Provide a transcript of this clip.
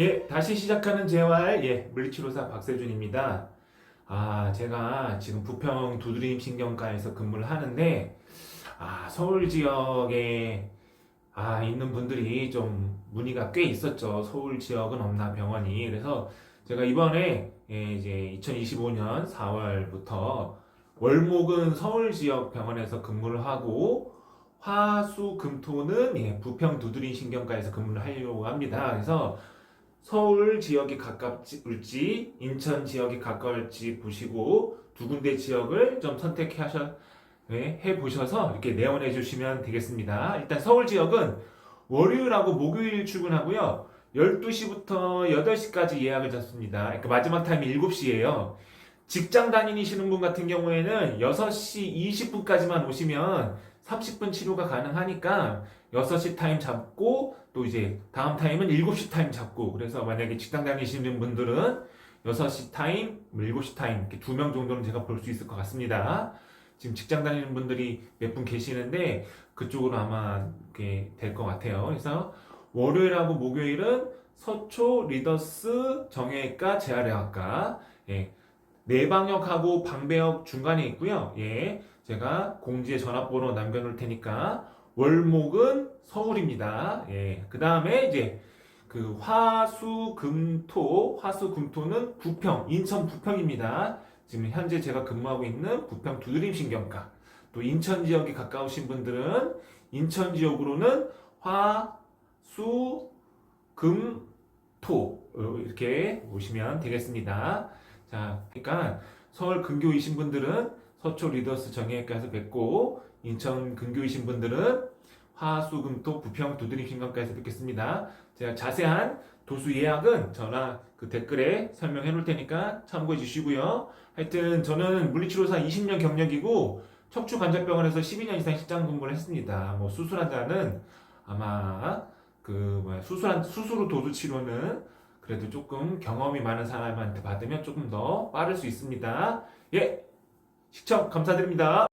예, 다시 시작하는 재활, 예, 물리치료사 박세준입니다. 아, 제가 지금 부평 두드림 신경과에서 근무를 하는데, 아, 서울 지역에, 아, 있는 분들이 좀 문의가 꽤 있었죠. 서울 지역은 없나 병원이. 그래서 제가 이번에, 예, 이제 2025년 4월부터 월목은 서울 지역 병원에서 근무를 하고, 화 수 금 토는 예, 부평 두드림 신경과에서 근무를 하려고 합니다. 그래서 서울 지역이 가깝을지 인천 지역이 가까울지 보시고 두 군데 지역을 좀 선택해 하셔 네, 해 보셔서 이렇게 내원해 주시면 되겠습니다. 일단 서울 지역은 월요일하고 목요일 출근하고요. 12시부터 8시까지 예약을 잡습니다. 그러니까 마지막 타임이 7시예요. 직장 다니시는 분 같은 경우에는 6시 20분까지만 오시면 30분 치료가 가능하니까 6시 타임 잡고 또 이제 다음 타임은 7시 타임 잡고 그래서 만약에 직장 다니시는 분들은 6시 타임, 7시 타임 이렇게 두 명 정도는 제가 볼 수 있을 것 같습니다. 지금 직장 다니는 분들이 몇 분 계시는데 그쪽으로 아마 이렇게 될 것 같아요. 그래서 월요일하고 목요일은 서초 리더스 정형외과 재활의학과 예, 내방역하고 방배역 중간에 있고요. 예, 제가 공지에 전화번호 남겨놓을 테니까 월목은 서울입니다. 예, 그 다음에 이제 그 화수금토, 화수금토는 부평, 인천 부평입니다. 지금 현재 제가 근무하고 있는 부평 두드림 신경과 또 인천 지역이 가까우신 분들은 인천 지역으로는 화수금토 어, 이렇게 오시면 되겠습니다. 자, 그러니까 서울 근교이신 분들은 서초 리더스 정형외과 에서 뵙고 인천 근교이신 분들은 화수금토 부평 두드림 신경과에서 뵙겠습니다. 제가 자세한 도수 예약은 전화 그 댓글에 설명해 놓을 테니까 참고해 주시고요. 하여튼 저는 물리치료사 20년 경력이고 척추관절병원에서 12년 이상 실장 근무를 했습니다. 뭐 수술한 자는 아마 그 뭐야 수술한 수술 후 도수 치료는 그래도 조금 경험이 많은 사람한테 받으면 조금 더 빠를 수 있습니다. 예, 시청 감사드립니다.